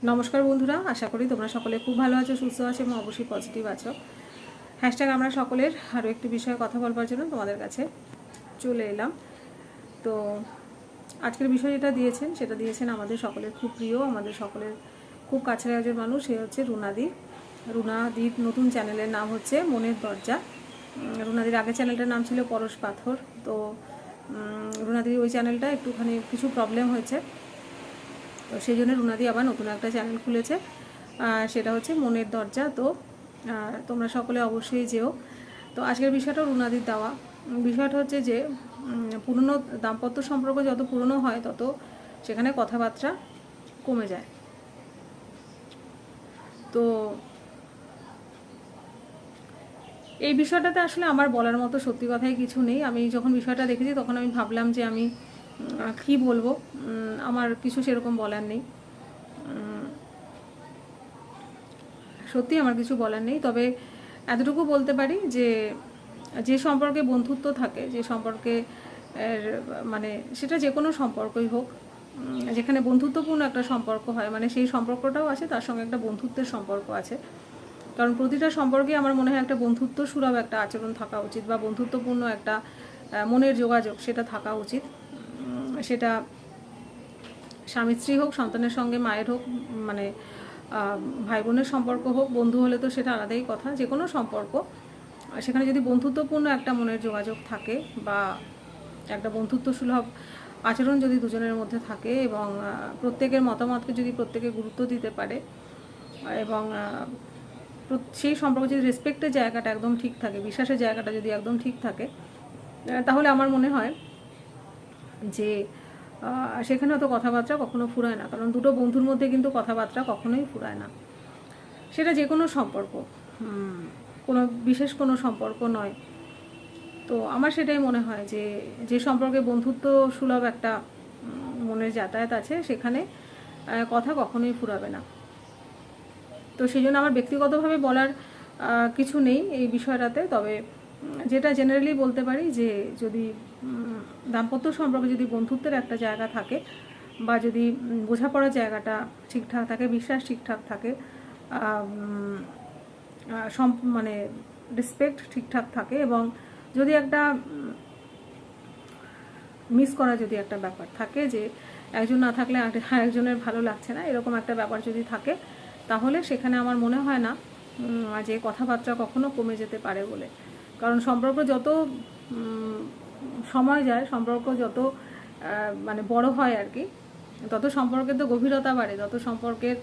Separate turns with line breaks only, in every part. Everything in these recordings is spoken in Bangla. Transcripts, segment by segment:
নমস্কার বন্ধুরা, আশা করি তোমরা সকলে খুব ভালো আছো, সুস্থ আছো এবং অবশ্যই পজিটিভ আছো। হ্যাশট্যাগ আমরা সকলের আরও একটি বিষয়ে কথা বলবার জন্য তোমাদের কাছে চলে এলাম। তো আজকের বিষয় যেটা দিয়েছেন, সেটা দিয়েছেন আমাদের সকলের খুব প্রিয়, আমাদের সকলের খুব কাছের একজন মানুষ, সে হচ্ছে রুনাদি। রুনাদির নতুন চ্যানেলের নাম হচ্ছে মনের দরজা। রুনাদির আগের চ্যানেলটার নাম ছিল পরশ পাথর। তো রুনাদির ওই চ্যানেলটা একটুখানি কিছু প্রবলেম হয়েছে। তো সেই জন্য রুনাদি আবার নতুন একটা চ্যানেল খুলেছে। সেটা হচ্ছে মনের দরজা। তো তোমরা সকলে অবশ্যই যেও। তো আজকের বিষয়টা রুনাদির দেওয়া। বিষয়টা হচ্ছে যে পুরনো দাম্পত্য সম্পর্ক যত পুরনো হয়, তত সেখানে কথাবার্তা কমে যায়। তো, এই বিষয়টাতে আসলে আমার বলার মতো সত্যি কথাই কিছু নেই। আমি যখন বিষয়টা দেখেছি, তখন আমি ভাবলাম যে আমি কি বলব? আমার কিছু সেরকম বলার নেই। সত্যি আমার কিছু বলার নেই। তবে এতটুকু বলতে পারি যে যে সম্পর্কে বন্ধুত্ব থাকে, যে সম্পর্কে মানে সেটা যে কোনো সম্পর্কই হোক যেখানে বন্ধুত্বপূর্ণ একটা সম্পর্ক হয় মানে সেই সম্পর্কটাও আছে, তার সঙ্গে একটা বন্ধুত্বের সম্পর্ক আছে। কারণ প্রতিটা সম্পর্কে আমার মনে হয় একটা বন্ধুত্ব সুলভ একটা আচরণ থাকা উচিত বা বন্ধুত্বপূর্ণ একটা মনের যোগাযোগ সেটা থাকা উচিত। সেটা স্বামী স্ত্রী হোক, সন্তানের সঙ্গে, মায়ের হোক মানে ভাই বোনের সম্পর্ক হোক, বন্ধু হলে তো সেটা আলাদাই কথা যে কোনো সম্পর্ক সেখানে যদি বন্ধুত্বপূর্ণ একটা মনের যোগাযোগ থাকে বা একটা বন্ধুত্ব সুলভ আচরণ যদি দুজনের মধ্যে থাকে এবং প্রত্যেকের মতামতকে যদি প্রত্যেকে গুরুত্ব দিতে পারে এবং সেই সম্পর্কে যদি রেসপেক্টের জায়গাটা একদম ঠিক থাকে, বিশ্বাসের জায়গাটা যদি একদম ঠিক থাকে তাহলে আমার মনে হয় যে সেখানে অত কথাবার্তা কখনো ফুরায় না। কারণ দুটো বন্ধুর মধ্যে কিন্তু কথাবার্তা কখনোই ফুরায় না। সেটা যে কোনো সম্পর্ক কোনো বিশেষ কোনো সম্পর্ক নয়। তো আমার সেটাই মনে হয় যে যে সম্পর্কে বন্ধুত্ব সুলভ একটা মনের যাতায়াত আছে, সেখানে কথা কখনোই ফুরাবে না। তো সেই জন্য আমার ব্যক্তিগতভাবে বলার কিছু নেই এই বিষয়টাতে। তবে যেটা জেনারেলি বলতে পারি যে, যদি দাম্পত্য সম্পর্কে যদি বন্ধুত্বের একটা জায়গা থাকে বা যদি বোঝাপড়ার জায়গাটা ঠিকঠাক থাকে, বিশ্বাস ঠিকঠাক থাকে সম- মানে রেসপেক্ট ঠিকঠাক থাকে এবং যদি একটা মিস করা যদি একটা ব্যাপার থাকে যে একজন না থাকলে আর একজনের ভালো লাগছে না, এরকম একটা ব্যাপার যদি থাকে, তাহলে সেখানে আমার মনে হয় না যে কথাবার্তা কখনো কমে যেতে পারে বলে। কারণ সম্পর্ক যত সময় যায়, সম্পর্ক যত মানে বড় হয় আর কি, তত সম্পর্কের তো গভীরতা বাড়ে যত সম্পর্কের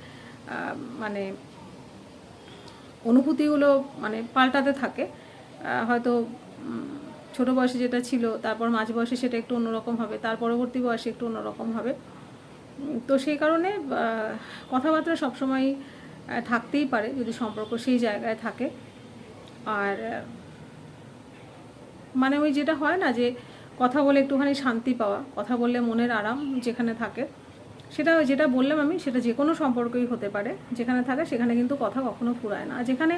মানে অনুভূতিগুলো মানে পাল্টাতে থাকে। হয়তো ছোট বয়সে যেটা ছিল, তারপর মাঝ বয়সে সেটা একটু অন্যরকম হবে, তার পরবর্তী বয়সে একটু অন্যরকম হবে। তো সেই কারণে কথাবার্তা সবসময় থাকতেই পারে যদি সম্পর্ক সেই জায়গায় থাকে। আর মানে ওই যেটা হয় না যে কথা বলে একটুখানি শান্তি পাওয়া, কথা বললে মনের আরাম যেখানে থাকে, সেটা যেটা বললাম আমি সেটা যে কোনো সম্পর্কই হতে পারে, যেখানে থাকে সেখানে কিন্তু কথা কখনো ফুরায় না। যেখানে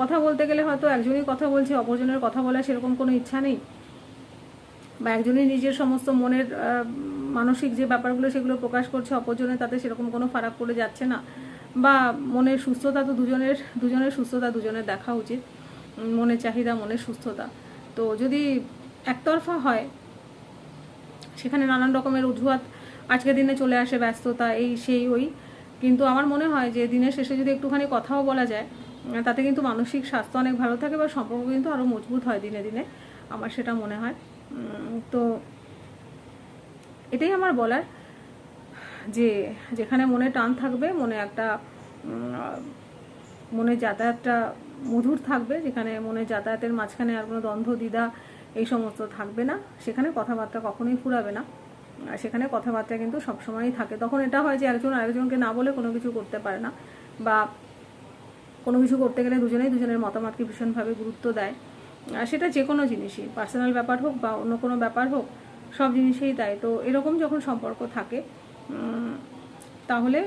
কথা বলতে গেলে হয়তো একজনই কথা বলছে, অপরজনের কথা বলার সেরকম কোনো ইচ্ছা নেই, বা একজনই নিজের সমস্ত মনের মানসিক যে ব্যাপারগুলো সেগুলো প্রকাশ করছে, অপরজনের তাতে সেরকম কোনো ফারাক পড়ে যাচ্ছে না, বা মনের সুস্থতা তো দুজনের দুজনের সুস্থতা দুজনের দেখা উচিত, মনের চাহিদা, মনের সুস্থতা। তো যদি একতরফা হয়, সেখানে নানান রকমের অজুহাত আজকের দিনে চলে আসে ব্যস্ততা, এই সেই ওই। কিন্তু আমার মনে হয় যে দিনের শেষে যদি একটুখানি কথাও বলা যায়, তাতে কিন্তু মানসিক স্বাস্থ্য অনেক ভালো থাকে বা সম্পর্ক কিন্তু আরও মজবুত হয় দিনে দিনে, আমার সেটা মনে হয়। তো এটাই আমার বলার যে যেখানে মনে টান থাকবে, মনে একটা মনে যাতায়াতটা মধুর থাকবে, যেখানে মনে যাতায়াতের মাঝখানে আর কোনো দ্বন্দ্ব, দ্বিধা এই সমস্ত থাকবে না। সেখানে কথাবার্তা কখনোই ফুরাবে না। সেখানে কথাবার্তা কিন্তু সবসময়ই থাকে। তখন এটা হয় যে একজন আরেকজনকে না বলে কোনো কিছু করতে পারে না বা কোনো কিছু করতে গেলে দুজনেই দুজনের মতামতকে ভীষণভাবে গুরুত্ব দেয়। আর সেটা যে কোনো জিনিসই, পার্সোনাল ব্যাপার হোক বা অন্য কোনো ব্যাপার হোক, সব জিনিসেই দেয়। তো এরকম যখন সম্পর্ক থাকে তাহলে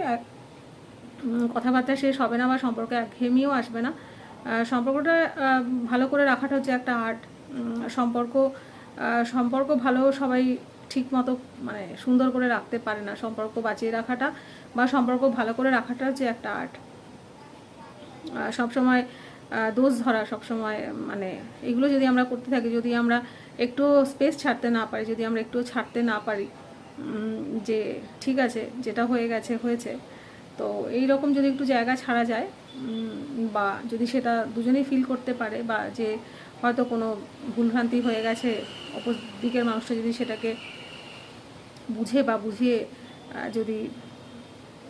কথাবার্তা শেষ হবে না বা সম্পর্কে একঘেয়েমিও আসবে না। সম্পর্কটা ভালো করে রাখাটা হচ্ছে একটা আর্ট সম্পর্ক সম্পর্ক ভালো সবাই ঠিক মতো মানে সুন্দর করে রাখতে পারে না। সম্পর্ক বাঁচিয়ে রাখাটা বা সম্পর্ক ভালো করে রাখাটা হচ্ছে একটা আর্ট সবসময় দোষ ধরা সবসময় মানে এগুলো যদি আমরা করতে থাকি, যদি আমরা একটু স্পেস ছাড়তে না পারি, যদি আমরা একটু ছাড়তে না পারি যে ঠিক আছে, যেটা হয়ে গেছে, হয়েছে। তো এই রকম যদি একটু জায়গা ছাড়া যায় বা যদি সেটা দুজনেই ফিল করতে পারে বা যে হয়তো কোনো ভুলভ্রান্তি হয়ে গেছে অপর দিকের মানুষটা যদি সেটাকে বুঝে বা বুঝিয়ে যদি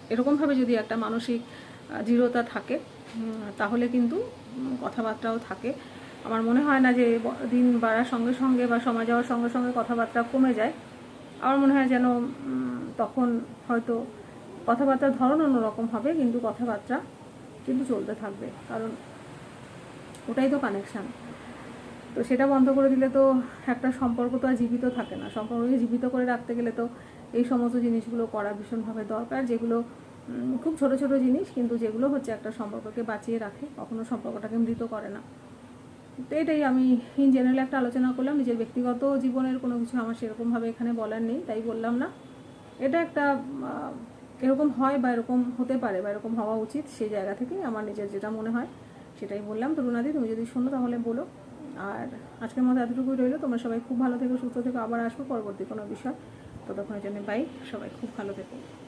এরকমভাবে যদি একটা মানসিক দৃঢ়তা থাকে তাহলে কিন্তু কথাবার্তাও থাকে। আমার মনে হয় না যে দিন বাড়ার সঙ্গে সঙ্গে বা সময় যাওয়ার সঙ্গে সঙ্গে কথাবার্তা কমে যায়। আমার মনে হয় যেন তখন হয়তো কথাবার্তার ধরন অন্যরকম হবে, কিন্তু কথাবার্তা কিন্তু চলতে থাকবে, কারণ ওটাই তো কানেকশান তো সেটা বন্ধ করে দিলে তো একটা সম্পর্ক তো আর জীবিত থাকে না। সম্পর্ককে জীবিত করে রাখতে গেলে তো এই সমস্ত জিনিসগুলো করা ভীষণভাবে দরকার, যেগুলো খুব ছোট ছোট জিনিস, কিন্তু যেগুলো হচ্ছে একটা সম্পর্ককে বাঁচিয়ে রাখে, কখনো সম্পর্কটাকে মৃত করে না। তো এটাই আমি ইন জেনারেল একটা আলোচনা করলাম, নিজের ব্যক্তিগত জীবনের কোনো কিছু আমার সেরকমভাবে এখানে বলার নেই, তাই বললাম না। এটা একটা এরকম হয় বা এরকম হতে পারে বা এরকম হওয়া উচিত, সেই জায়গা থেকেই আমার নিজের যেটা মনে হয় সেটাই বললাম। তো রুনাদি, তুমি যদি শোনো তাহলে বলো। আর আজকের মতো এতটুকুই রইল। তোমরা সবাই খুব ভালো থেকো, সুস্থ থেকো। আবার আসব পরবর্তী কোনো বিষয়। ততক্ষণের জন্য বাই সবাই খুব ভালো থেকো।